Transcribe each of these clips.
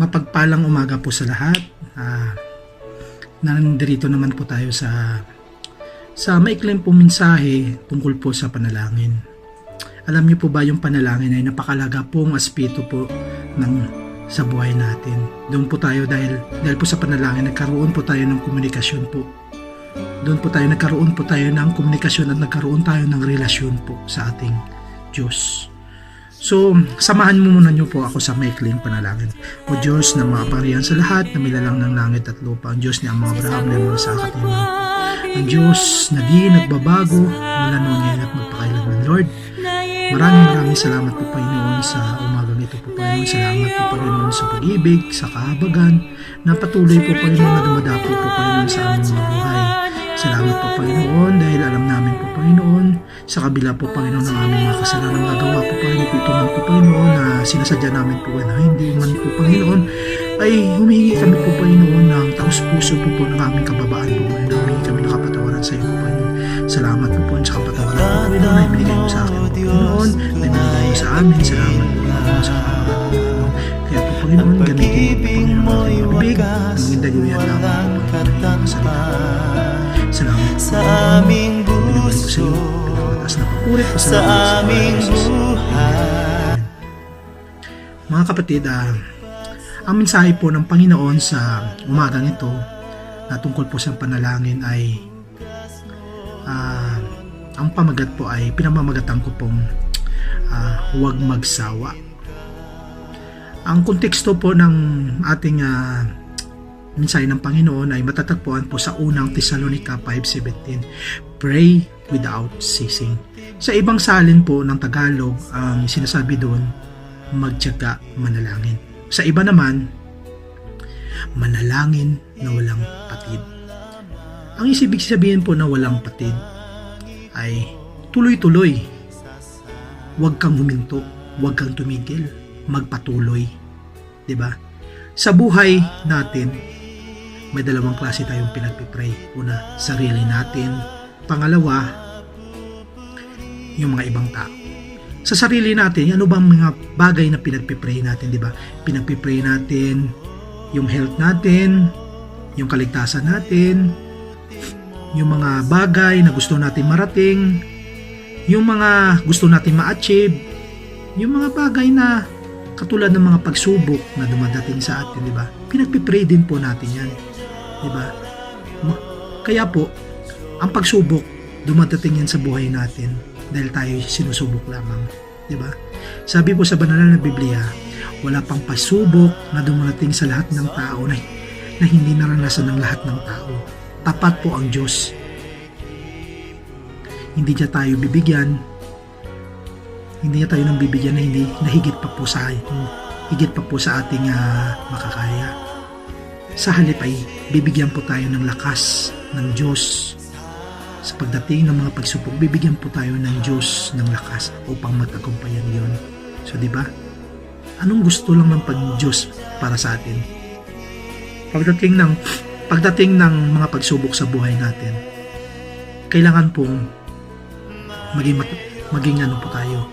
Mapagpalang umaga po sa lahat. Ah, nandito naman po tayo sa sa maikling po mensahe tungkol po sa panalangin. Alam niyo po ba yung panalangin ay napakalaga pong aspeto po ng sa buhay natin. Doon po tayo dahil dahil po sa panalangin nagkaroon po tayo ng komunikasyon po. Doon po tayo nagkaroon po tayo ng komunikasyon at nagkaroon tayo ng relasyon po sa ating Diyos. So, samahan mo muna niyo po ako sa maikling panalangin. O Diyos na makapangyarihan sa lahat, na milalang ng langit at lupa, ang Diyos ni Ama Abraham na mga sa akin Ang Diyos na di nagbabago mula noon ngayon at magpakailanman. Lord, maraming maraming salamat po Panginoon sa umagang ito po Panginoon. Salamat po Panginoon sa pag-ibig, sa kahabagan, na patuloy po Panginoon na dumadapo po Panginoon sa aming mga buhay. Salamat po Panginoon dahil alam namin po Panginoon sa kabila po Panginoon ng aming mga kasalanan nagawa po Panginoon ito man po Panginoon na sinasadya namin po na hindi man po Panginoon ay humingi kami po Panginoon ng taos puso po po ng aming kababaan po Panginoon humingi kami ng kapatawaran sa iyo po Panginoon salamat po po sa kapatawaran po Panginoon na ibinigay mo sa akin po Panginoon na ibinigay mo sa amin salamat po Panginoon sa kapatawaran po Panginoon kaya po Panginoon gamitin mo po Panginoon ang aking mga bibig ang daguyan namin po Panginoon po. Sa aming ko sa aming buhay. Mga kapatid, ah, ang mensahe po ng Panginoon sa umagang ito na tungkol po sa panalangin ay ah, ang pamagat po ay pinamamagatan ko pong ah, huwag magsawa. Ang konteksto po ng ating ah, mensahe ng Panginoon ay matatagpuan po sa unang Thessalonica 5.17 Pray without ceasing. Sa ibang salin po ng Tagalog, ang sinasabi doon, magtyaga manalangin. Sa iba naman, manalangin na walang patid. Ang isibig sabihin po na walang patid ay tuloy-tuloy. Huwag kang huminto, huwag kang tumigil, magpatuloy. 'Di ba? Sa buhay natin, may dalawang klase tayong pinagpipray. Una, sarili natin. Pangalawa, yung mga ibang tao. Sa sarili natin, ano bang mga bagay na pinagpipray natin, di ba? Pinagpipray natin yung health natin, yung kaligtasan natin, yung mga bagay na gusto natin marating, yung mga gusto natin ma-achieve, yung mga bagay na katulad ng mga pagsubok na dumadating sa atin, di ba? Pinagpipray din po natin yan. Di ba? Kaya po, ang pagsubok, dumadating yan sa buhay natin dahil tayo sinusubok lamang. Di ba? Sabi po sa banal na Biblia, wala pang pasubok na dumarating sa lahat ng tao na, na hindi naranasan ng lahat ng tao. Tapat po ang Diyos. Hindi niya tayo bibigyan hindi niya tayo nang bibigyan na hindi nahigit pa po sa higit pa po sa ating ah, makakaya. Sa halip ay bibigyan po tayo ng lakas ng Diyos. Sa pagdating ng mga pagsubok, bibigyan po tayo ng Diyos ng lakas upang magtagumpayan yon. So, di ba? Anong gusto lang ng pag-Diyos para sa atin? Pagdating ng pagdating ng mga pagsubok sa buhay natin, kailangan pong maging maging ano po tayo,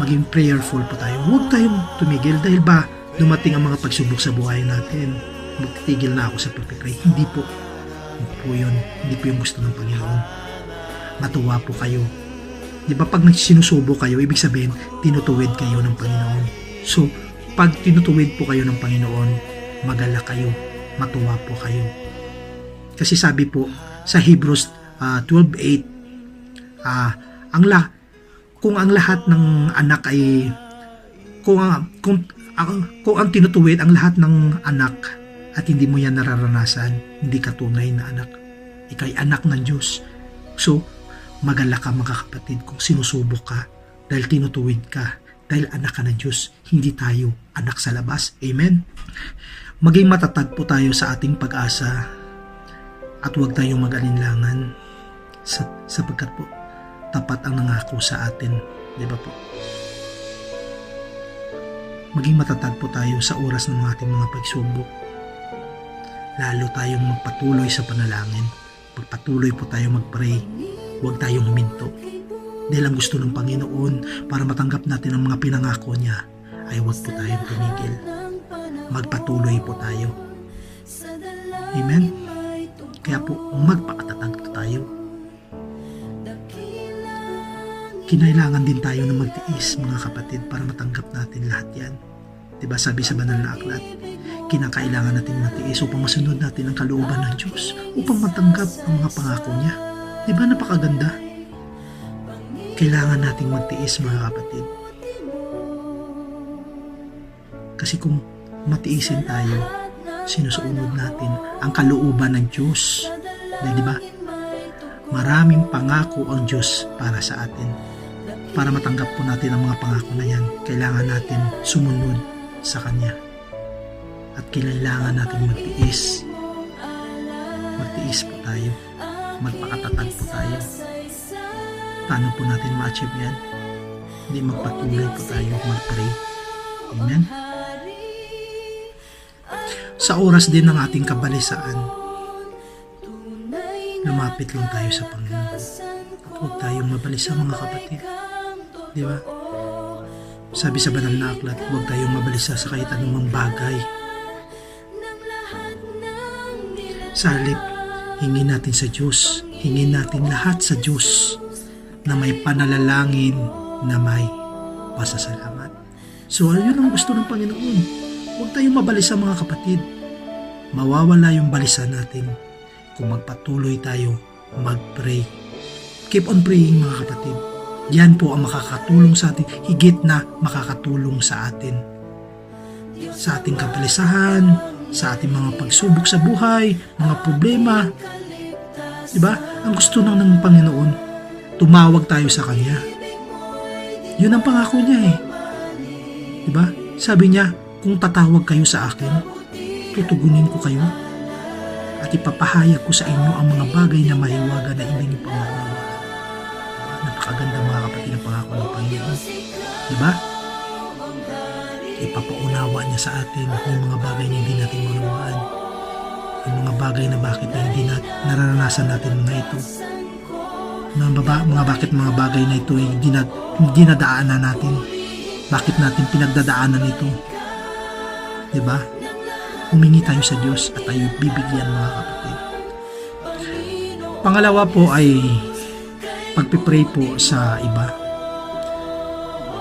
maging prayerful po tayo. Huwag tayong tumigil dahil ba dumating ang mga pagsubok sa buhay natin. Magtitigil na ako sa pagpipray. Hindi po. Hindi po yun. Hindi po yung gusto ng Panginoon. Matuwa po kayo. Di ba pag nagsinusubo kayo, ibig sabihin, tinutuwid kayo ng Panginoon. So, pag tinutuwid po kayo ng Panginoon, magala kayo, matuwa po kayo. Kasi sabi po sa Hebrews ah, 12:8, ah, ang la kung ang lahat ng anak ay kung kung ang, kung ang tinutuwid ang lahat ng anak at hindi mo yan nararanasan, hindi ka tunay na anak. Ikaw ay anak ng Diyos. So, magala ka mga kapatid kung sinusubok ka dahil tinutuwid ka dahil anak ka ng Diyos, hindi tayo anak sa labas. Amen? Maging matatag po tayo sa ating pag-asa at huwag tayong mag-alinlangan sa, sapagkat po tapat ang nangako sa atin. Di ba po? Maging matatag po tayo sa oras ng ating mga pagsubok. Lalo tayong magpatuloy sa panalangin. Magpatuloy po tayo mag-pray. Huwag tayong huminto. Dahil ang gusto ng Panginoon para matanggap natin ang mga pinangako niya ay huwag po tayong tumigil. magpatuloy po tayo. Amen? Kaya po, magpakatatag tayo. Kinailangan din tayo na magtiis, mga kapatid, para matanggap natin lahat yan. Diba sabi sa banal na aklat, kinakailangan natin matiis upang masunod natin ang kalooban ng Diyos, upang matanggap ang mga pangako niya. Diba napakaganda? Kailangan nating magtiis, mga kapatid. Kasi kung matiisin tayo, sinusunod natin ang kalooban ng Diyos. Di ba? Maraming pangako ang Diyos para sa atin. Para matanggap po natin ang mga pangako na yan, kailangan natin sumunod sa Kanya. At kailangan natin magtiis. Magtiis po tayo. Magpakatatag po tayo. Paano po natin ma-achieve yan? Hindi magpatuloy po tayo mag-pray. Amen? Sa oras din ng ating kabalisaan, lumapit lang tayo sa Panginoon. Huwag tayong mabalisa mga kapatid. Di ba? Sabi sa banal na aklat, huwag tayong mabalisa sa kahit anumang bagay. Sa halip, hingin natin sa Diyos, hingin natin lahat sa Diyos na may panalalangin na may pasasalamat. So, yun ang gusto ng Panginoon. Huwag tayong mabalisa mga kapatid. Mawawala yung balisa natin kung magpatuloy tayo mag-pray. Keep on praying mga kapatid. Yan po ang makakatulong sa atin, higit na makakatulong sa atin. Sa ating kabalisahan, sa ating mga pagsubok sa buhay, mga problema. Diba? Ang gusto lang ng Panginoon, tumawag tayo sa Kanya. Yun ang pangako niya eh. Diba? Sabi niya, kung tatawag kayo sa akin, tutugunin ko kayo at ipapahayag ko sa inyo ang mga bagay na mahiwaga na hindi niyo pa mauunawaan. Napakaganda mga kapatid ng pangako ng Panginoon. Diba? Ipapaunawa niya sa atin yung mga bagay na hindi natin maunawaan. Yung mga bagay na bakit na hindi na, nararanasan natin mga ito. Mga, baba, mga bakit mga bagay na ito hindi, na, hindi nadaanan natin. Bakit natin pinagdadaanan ito? Diba? Humingi tayo sa Diyos at tayo bibigyan mga kapatid. Pangalawa po ay pagpipray po sa iba.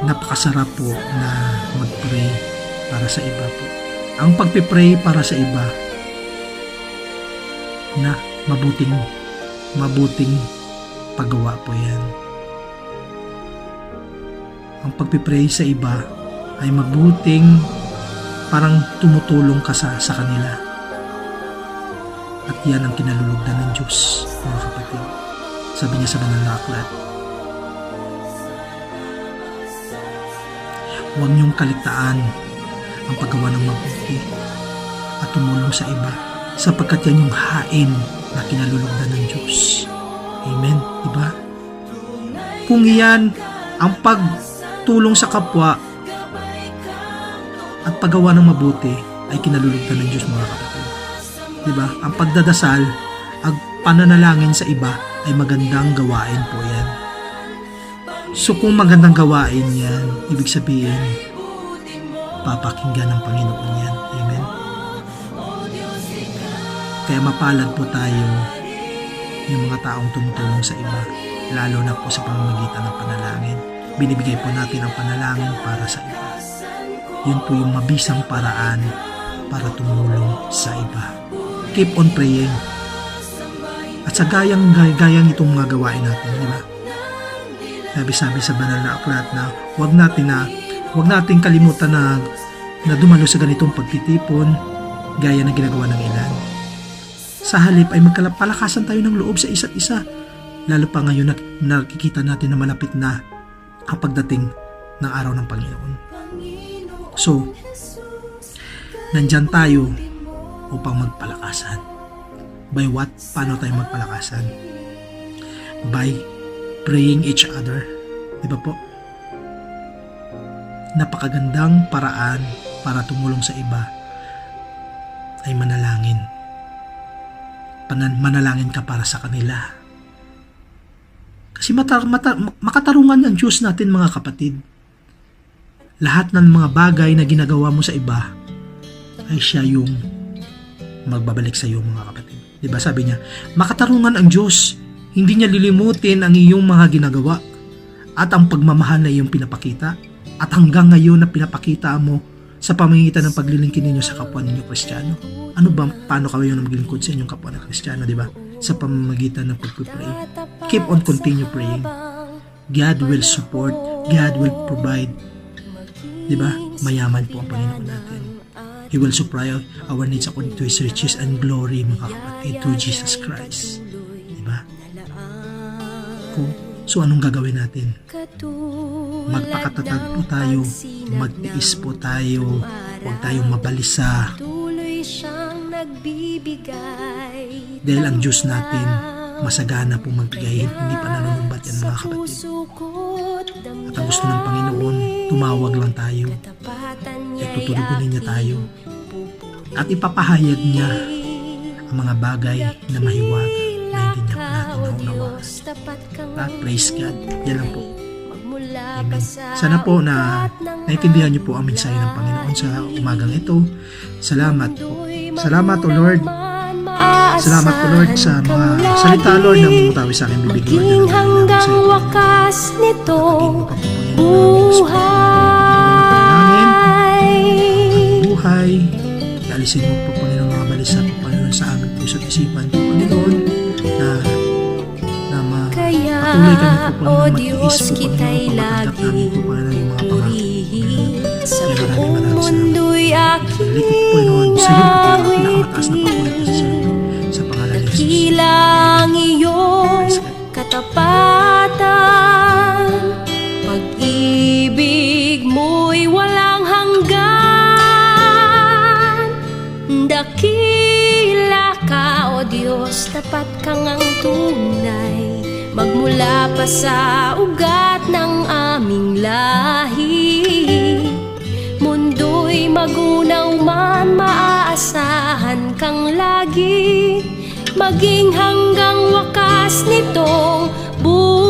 Napakasarap po na magpray para sa iba po. Ang pagpipray para sa iba na mabuting mabuting paggawa po yan. Ang pagpipray sa iba ay mabuting parang tumutulong ka sa, sa kanila. At yan ang kinalulugdan ng Diyos, mga kapatid. Sabi niya sa banal na aklat. Huwag niyong kaligtaan ang paggawa ng mabuti at tumulong sa iba sapagkat yan yung hain na kinalulugdan ng Diyos. Amen, di ba? Kung iyan ang pagtulong sa kapwa at paggawa ng mabuti ay kinalulugdan ng Diyos mga kapatid. Di ba? Ang pagdadasal, ang pananalangin sa iba ay magandang gawain po yan. So kung magandang gawain yan, ibig sabihin, papakinggan ng Panginoon yan. Amen? Kaya mapalad po tayo yung mga taong tumutulong sa iba, lalo na po sa pamamagitan ng panalangin. Binibigay po natin ang panalangin para sa iba. Yun po yung mabisang paraan para tumulong sa iba. Keep on praying. At sa gayang gayang itong mga gawain natin, di ba? Sabi-sabi sa banal na aklat na wag natin na wag nating kalimutan na na dumalo sa ganitong pagtitipon gaya ng ginagawa ng ilan. Sa halip ay magkalapalakasan tayo ng loob sa isa't isa. Lalo pa ngayon na nakikita natin na malapit na ang pagdating ng araw ng Panginoon. So, nandyan tayo upang magpalakasan. By what? Paano tayo magpalakasan? By praying each other. Di ba po? Napakagandang paraan para tumulong sa iba ay manalangin. Panan manalangin ka para sa kanila. Kasi mata, mata, makatarungan ng Diyos natin mga kapatid. Lahat ng mga bagay na ginagawa mo sa iba, ay siya yung magbabalik sa iyo mga kapatid. 'Di ba sabi niya, makatarungan ang Diyos. Hindi niya lilimutin ang iyong mga ginagawa at ang pagmamahal na iyong pinapakita at hanggang ngayon na pinapakita mo sa pamamagitan ng paglilingkod ninyo sa kapwa ninyo Kristiyano. Ano ba, paano kayo maglingkod sa inyong kapwa na Kristiyano, di ba? Sa pamamagitan ng pagpipray. Keep on continue praying. God will support, God will provide. Di ba? Mayaman po ang Panginoon natin. He will supply our needs according to His riches and glory, mga kapatid, through Jesus Christ. Kung, so anong gagawin natin? Magpakatatag po tayo, magtiis po tayo, huwag tayong mabalisa. Dahil ang Diyos natin, masagana po magbigay, hindi pa nanunumbat yan mga kapatid. At ang gusto ng Panginoon, tumawag lang tayo, at tuturugunin niya tayo. At ipapahayag niya ang mga bagay na mahiwaga natin naunawaan. At praise God, yan lang po. Amen. Sana po na naintindihan niyo po ang mensahe ng Panginoon sa umagang ito. Salamat po. Salamat o Lord. Salamat po Lord sa mga salita Lord na mumutawi sa akin bibig Lord. Maging hanggang wakas nitong buhay buhay. Alisin mo po Panginoon mga balisa Panginoon sa aming puso at isipan po Panginoon o Diyos, kita'y laging purihin Sa buong mundo'y aking Balik ko po Panginoon sa iyo po pinakamataas na pakulit na sa sa pangalan ni Jesus. Kilang iyong katapatan Pag-ibig mo'y walang hanggan. Dakila ka, O Diyos, tapat kang ang tunay Magmula pa sa ugat ng aming lahi Mundo'y magunaw man maaasahan kang lagi Maging hanggang wakas nitong buhay